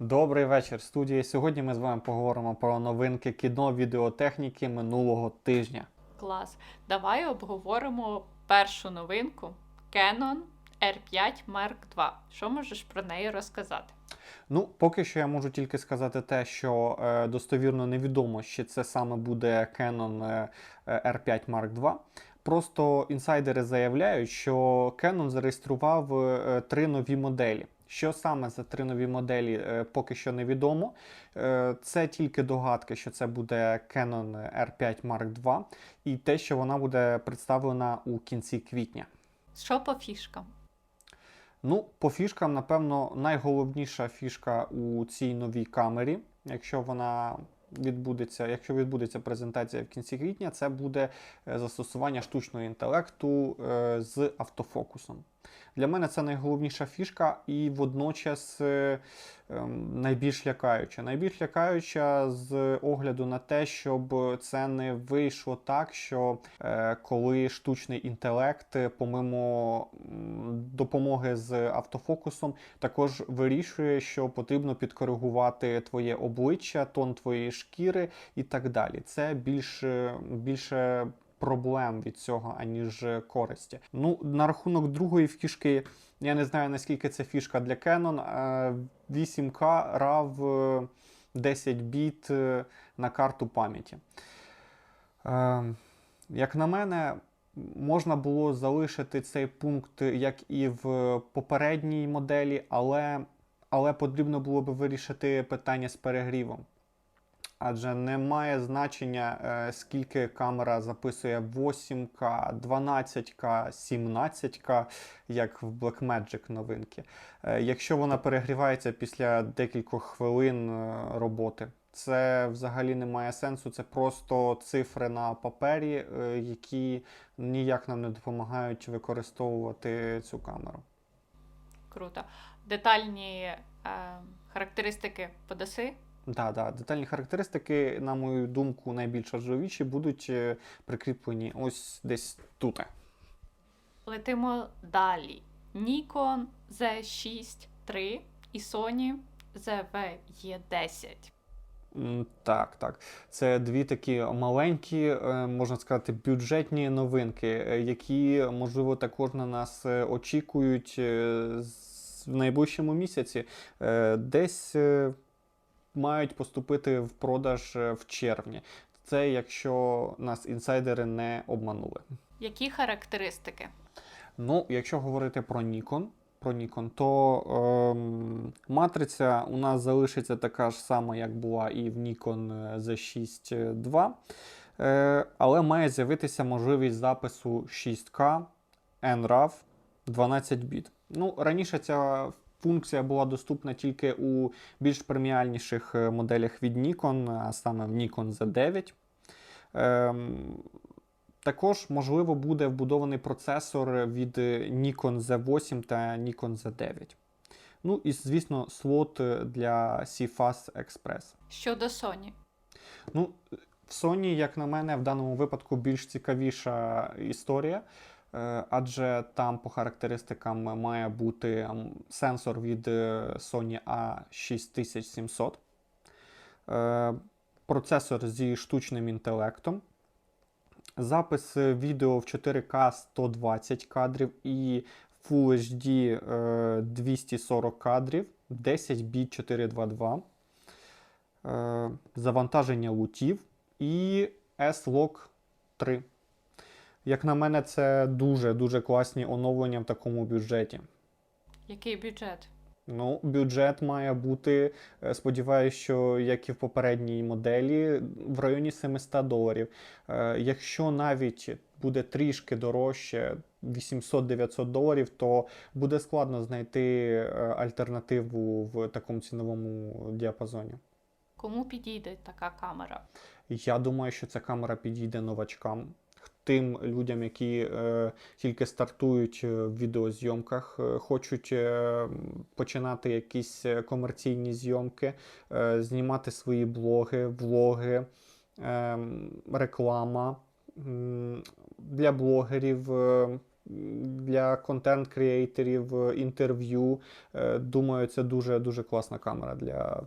Добрий вечір, студія. Сьогодні ми з вами поговоримо про новинки кіно відеотехніки минулого тижня. Клас. Давай обговоримо першу новинку Canon R5 Mark II. Що можеш про неї розказати? Ну, поки що я можу тільки сказати те, що е, достовірно невідомо, чи це саме буде Canon е, е, R5 Mark II. Просто інсайдери заявляють, що Canon зареєстрував е, три нові моделі. Що саме за три нові моделі, е, поки що невідомо. Е, Це тільки догадки, що це буде Canon R5 Mark II, і те, що вона буде представлена у кінці квітня. Що по фішкам? Ну, по фішкам, напевно, найголовніша фішка у цій новій камері, якщо вона відбудеться, якщо відбудеться презентація в кінці квітня, це буде е, застосування штучного інтелекту з автофокусом. Для мене це найголовніша фішка і водночас е, ем, найбільш лякаюча. Найбільш лякаюча з огляду на те, щоб це не вийшло так, що е, коли штучний інтелект, е, помимо допомоги з автофокусом, також вирішує, що потрібно підкоригувати твоє обличчя, тон твоєї шкіри і так далі. Це більш, більше проблем від цього, аніж користі. Ну, на рахунок другої фішки, я не знаю наскільки це фішка для Canon. е, 8К RAW е, 10 біт е, на карту пам'яті. Е, Як на мене, можна було залишити цей пункт, як і в попередній моделі, але, але потрібно було б вирішити питання з перегрівом. Адже не має значення, е, скільки камера записує 8К, 12К, 17К, як в Blackmagic новинки. Е, Якщо вона перегрівається після декількох хвилин е, роботи, це взагалі не має сенсу. Це просто цифри на папері, які ніяк нам не допомагають використовувати цю камеру. Круто. Детальні е, характеристики подаси. Да, да, детальні характеристики, на мою думку, найбільш важливіші будуть е, прикріплені ось десь тут. Летимо далі. Nikon Z6 III і Sony ZV-E10. Так, так. Це дві такі маленькі, е, можна сказати, бюджетні новинки, е, які, можливо, також на нас очікують в найближчому місяці. Десь мають поступити в продаж е, в червні. Це якщо нас інсайдери не обманули. Які характеристики? Ну, якщо говорити про Nikon, про Nikon, то ем, матриця у нас залишиться така ж сама, як була і в Nikon Z6 II, е, але має з'явитися можливість запису 6К NRAW 12 біт. Ну, раніше ця функція була доступна тільки у більш преміальніших е, моделях від Nikon, а саме в Nikon Z9. Ем, також, можливо, буде вбудований процесор від е, Nikon Z8 та Nikon Z9. Ну і, звісно, слот е, для CFast Express. Щодо Sony. Ну, в Sony, як на мене, в даному випадку більш цікавіша історія, адже там по характеристикам має бути сенсор від е, Sony A6700, е, процесор зі штучним інтелектом, запис відео в 4К 120 кадрів і Full HD е, 240 кадрів, 10 біт 422, е, завантаження лутів і S-Log 3. Як на мене, це дуже-дуже класні оновлення в такому бюджеті. Який бюджет? Ну, бюджет має бути, е, сподіваюся, що як і в попередній моделі, в районі 700 доларів. Е, Якщо навіть буде трішки дорожче 800-900 доларів, то буде складно знайти е, альтернативу в такому ціновому діапазоні. Кому підійде така камера? Я думаю, що ця камера підійде новачкам, тим людям, які е, тільки стартують е, в відеозйомках, е, хочуть починати якісь комерційні зйомки, знімати свої блоги, влоги, реклама для блогерів. для контент-креаторів, інтерв'ю. Думаю, це дуже дуже класна камера для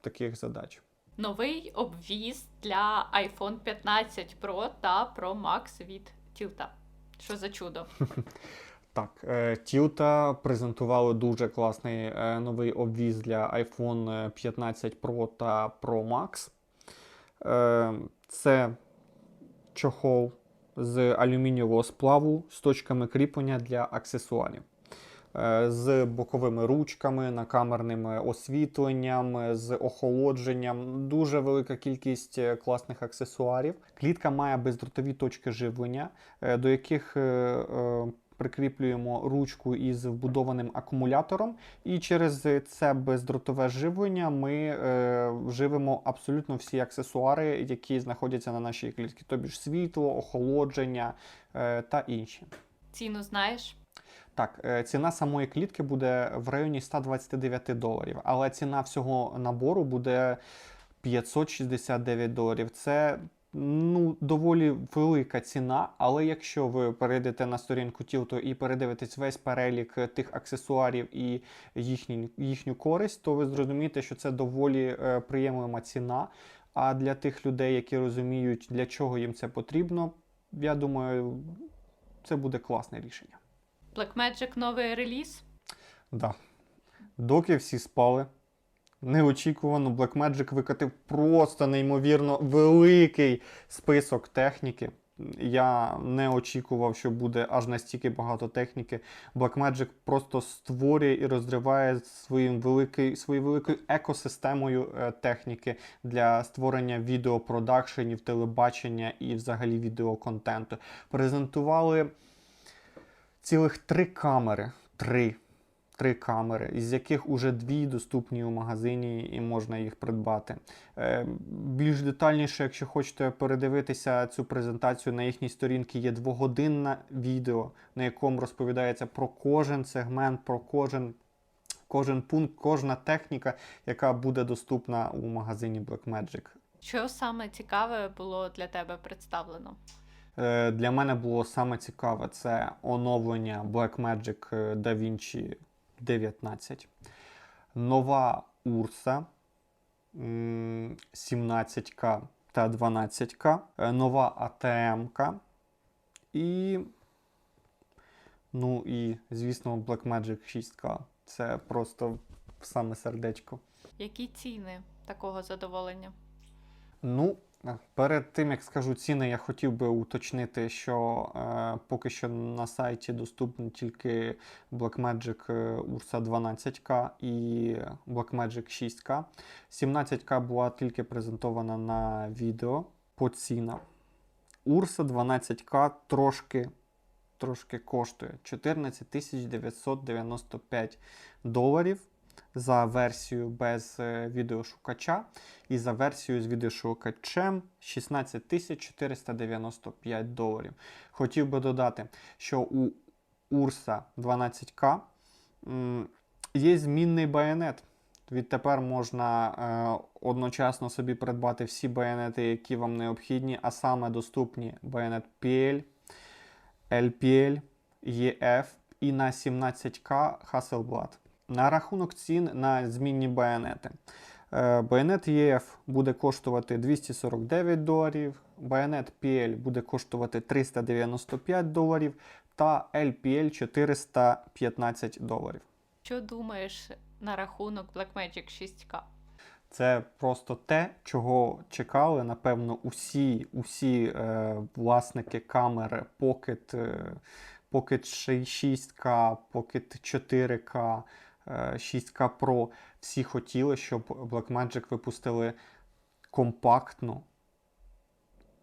таких задач. Новий обвіз для iPhone 15 Pro та Pro Max від Tilta. Що за чудо? Так, е, Тілта презентували дуже класний е, новий обвіз для iPhone 15 Pro та Pro Max. Е, Це чохол з алюмінієвого сплаву з точками кріплення для аксесуарів. Е, З боковими ручками, накамерним освітленням, з охолодженням. Дуже велика кількість е, класних аксесуарів. Клітка має бездротові точки живлення, е, до яких прикріплюємо ручку із вбудованим акумулятором, і через це бездротове живлення ми е, абсолютно всі аксесуари, які знаходяться на нашій клітці, тобі світло, охолодження та інші. Ціну знаєш? Так, е, ціна самої клітки буде в районі 129 доларів, але ціна всього набору буде 569 доларів. Це ну, доволі велика ціна, але якщо ви перейдете на сторінку Тілто і передивитесь весь перелік тих аксесуарів і їхні, їхню користь, то ви зрозумієте, що це доволі е, приємлива ціна. А для тих людей, які розуміють, для чого їм це потрібно, я думаю, це буде класне рішення. Blackmagic новий реліз. Да. Доки всі спали, неочікувано Blackmagic викатив просто неймовірно великий список техніки. Я не очікував, що буде аж настільки багато техніки. Blackmagic просто створює і розриває своїм великий, своєю великою екосистемою е, техніки для створення відеопродакшенів, телебачення і взагалі відеоконтенту. Презентували цілих три камери. Три. Три камери, із яких уже дві доступні у магазині і можна їх придбати. Е, більш детальніше, якщо хочете передивитися цю презентацію на їхній сторінці, є двогодинне відео, на якому розповідається про кожен сегмент, про кожен, кожен пункт, кожна техніка, яка буде доступна у магазині Blackmagic. Що саме цікаве було для тебе представлено? Е, Для мене було саме цікаве це оновлення Blackmagic е, DaVinci 19, нова Ursa 17К та 12К, е, нова ATM-ка і, ну і, звісно, Blackmagic 6К. Це просто в саме сердечко. Які ціни такого задоволення? Ну, перед тим як скажу ціни, я хотів би уточнити, що е, поки що на сайті доступні тільки Blackmagic е, Ursa 12K і Blackmagic 6K. 17K була тільки презентована на відео по цінам. Ursa 12K трошки, трошки коштує 14 995 доларів за версію без е, відеошукача і за версію з відеошукачем 16 495 доларів. Хотів би додати, що у 12K м, є змінний байонет. Відтепер можна е, одночасно собі придбати всі байонети, які вам необхідні, а саме доступні байонет PL, LPL, EF і на 17К Hasselblad. На рахунок цін на змінні байонети. Е, Байонет EF буде коштувати 249 доларів, байонет PL буде коштувати 395 доларів та LPL 415 доларів. Що думаєш на рахунок Blackmagic 6K? Це просто те, чого чекали, напевно, усі, усі е, власники камер Pocket, е, Pocket 6K, Pocket 4K, е, 6K Pro. Всі хотіли, щоб Blackmagic випустили компактну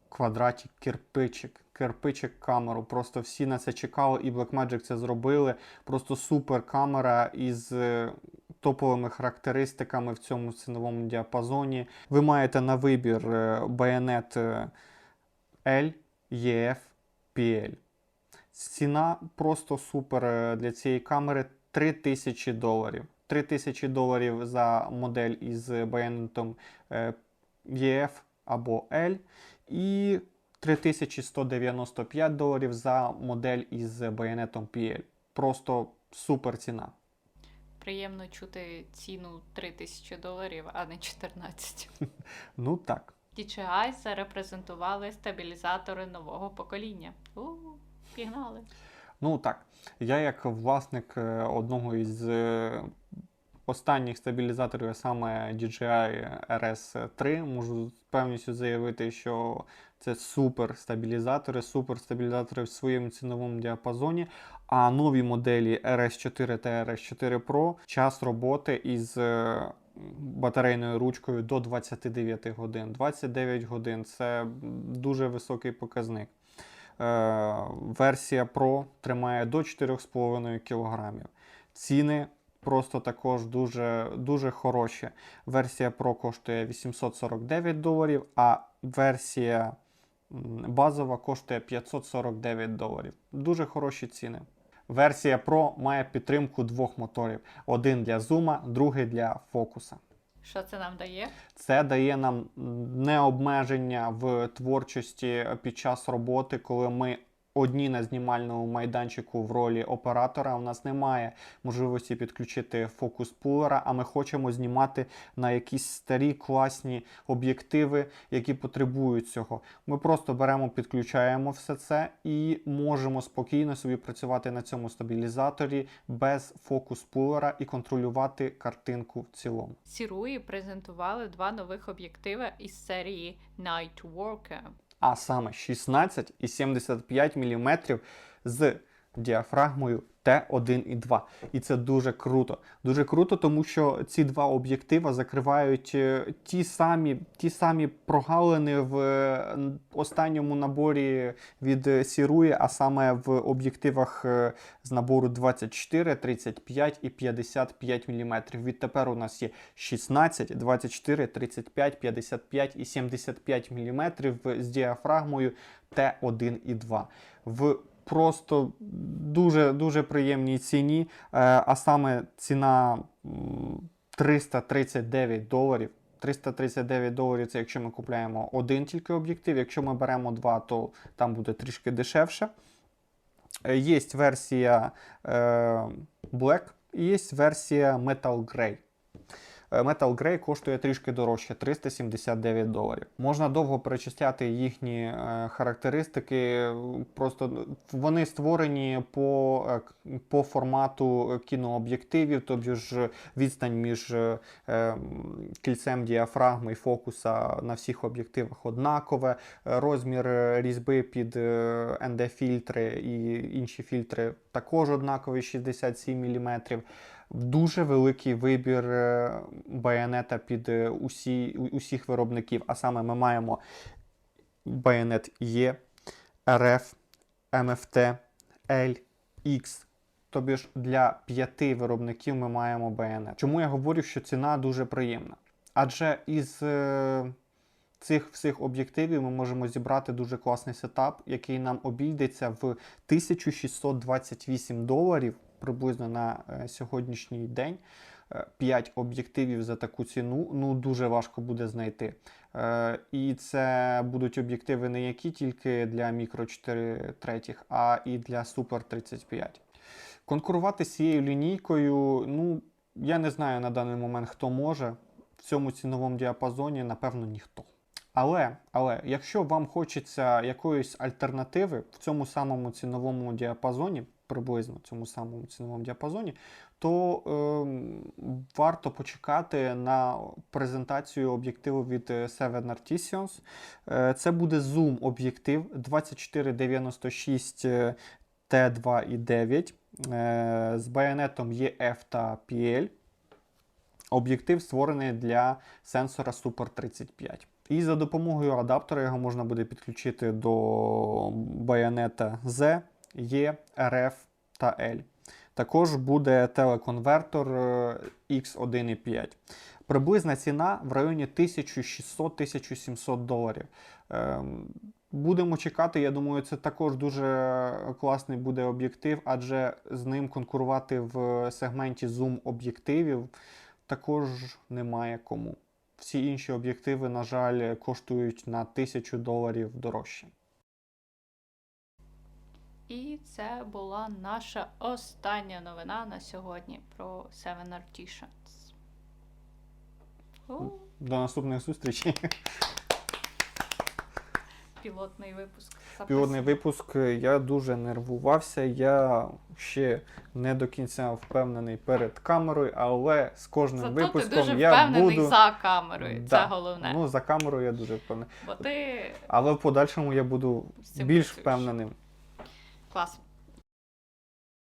квадратик, кирпичик, кирпичик камеру. Просто всі на це чекали, і Blackmagic це зробили. Просто супер камера із е, топовими характеристиками в цьому ціновому діапазоні. Ви маєте на вибір байонет е, L, EF, PL. Ціна просто супер е, для цієї камери 3000 доларів. 3000 доларів за модель із байонетом EF або L. І 3195 доларів за модель із байонетом PL. Просто супер ціна. Приємно чути ціну 3000 доларів, а не 14. Ну так. DJI зарепрезентували стабілізатори нового покоління. У, пігнали. Ну так. Я, як власник е, одного із е, останніх стабілізаторів, саме DJI RS3, можу з певністю заявити, що це супер стабілізатори, супер стабілізатори в своєму ціновому діапазоні. А нові моделі RS4 та RS4 Pro час роботи із е, батарейною ручкою до 29 годин. 29 годин це дуже високий показник. Е, версія Pro тримає до 4,5 кг. Ціни просто також дуже, дуже хороші. Версія Pro коштує 849 доларів, а версія базова коштує 549 доларів. Дуже хороші ціни. Версія Pro має підтримку двох моторів: один для зума, другий для фокуса. Що це нам дає? Це дає нам необмеження в творчості під час роботи, коли ми одні на знімальному майданчику в ролі оператора. У нас немає можливості підключити фокус пулера, а ми хочемо знімати на якісь старі класні об'єктиви, які потребують цього. Ми просто беремо, підключаємо все це і можемо спокійно собі працювати на цьому стабілізаторі без фокус пулера і контролювати картинку в цілому. Сіруї презентували два нових об'єктиви із серії Nightwalker. А саме 16 і 75 мм з діафрагмою Т1 і 2. І це дуже круто. Дуже круто, тому що ці два об'єктива закривають е, ті самі, ті самі прогалини в е, останньому наборі від е, Сіруї, а саме в об'єктивах з набору 24, 35 і 55 мм. Відтепер у нас є 16, 24, 35, 55 і 75 мм з діафрагмою Т1 і 2. В просто дуже дуже приємній ціні, е, а саме ціна 339 доларів. 339 доларів це якщо ми купляємо один тільки об'єктив. Якщо ми беремо два, то там буде трішки дешевше. Е, Є версія е, Black і є версія Metal Grey. Е, Metal Grey коштує трішки дорожче 379 доларів. Можна довго перечисляти їхні е, характеристики. Просто вони створені по, е, по формату кінооб'єктивів, тобто ж відстань між кільцем діафрагми і фокуса на всіх об'єктивах однакове. Розмір різьби під ND-фільтри і інші фільтри також однаковий 67 мм. Дуже великий вибір е, байонета під е, усі, усіх виробників. А саме ми маємо байонет Е, РФ, МФТ, L, X. Тобі ж для п'яти виробників ми маємо байонет. Чому я говорю, що ціна дуже приємна? Адже із цих всіх об'єктивів ми можемо зібрати дуже класний сетап, який нам обійдеться в 1628 доларів приблизно на е, сьогоднішній день. 5 об'єктивів за таку ціну ну дуже важко буде знайти. Е, і це будуть об'єктиви не які тільки для мікро 4 третіх, а і для Супер 35. Конкурувати з цією лінійкою, ну я не знаю на даний момент, хто може. В цьому ціновому діапазоні, напевно, ніхто. Але, але якщо вам хочеться якоїсь альтернативи в цьому самому ціновому діапазоні, приблизно в цьому самому ціновому діапазоні, то ем, варто почекати на презентацію об'єктиву від е, Seven Artisions. Е, Це буде зум об'єктив 2496 е, T2,9 е, з байонетом EF та PL. Об'єктив створений для сенсора Super 35. І за допомогою адаптера його можна буде підключити до байонета Z, E, RF та L. Також буде телеконвертор е, X1.5. Приблизна ціна в районі 1600-1700 доларів. Ем, Будемо чекати. Я думаю, це також дуже класний буде об'єктив, адже з ним конкурувати в сегменті зум об'єктивів також немає кому. Всі інші об'єктиви, на жаль, коштують на 1000 доларів дорожче. І це була наша остання новина на сьогодні про 7 Artisans. У, До наступних зустрічей. Пілотний випуск. Пілотний випуск. Я дуже нервувався. Я ще не до кінця впевнений перед камерою, але з кожним Зато випуском ти дуже я впевнений буду. за камерою. Да. Це головне. Ну, за камерою я дуже впевнений. Бо ти Але в подальшому я буду більш працюєш. впевненим. Клас.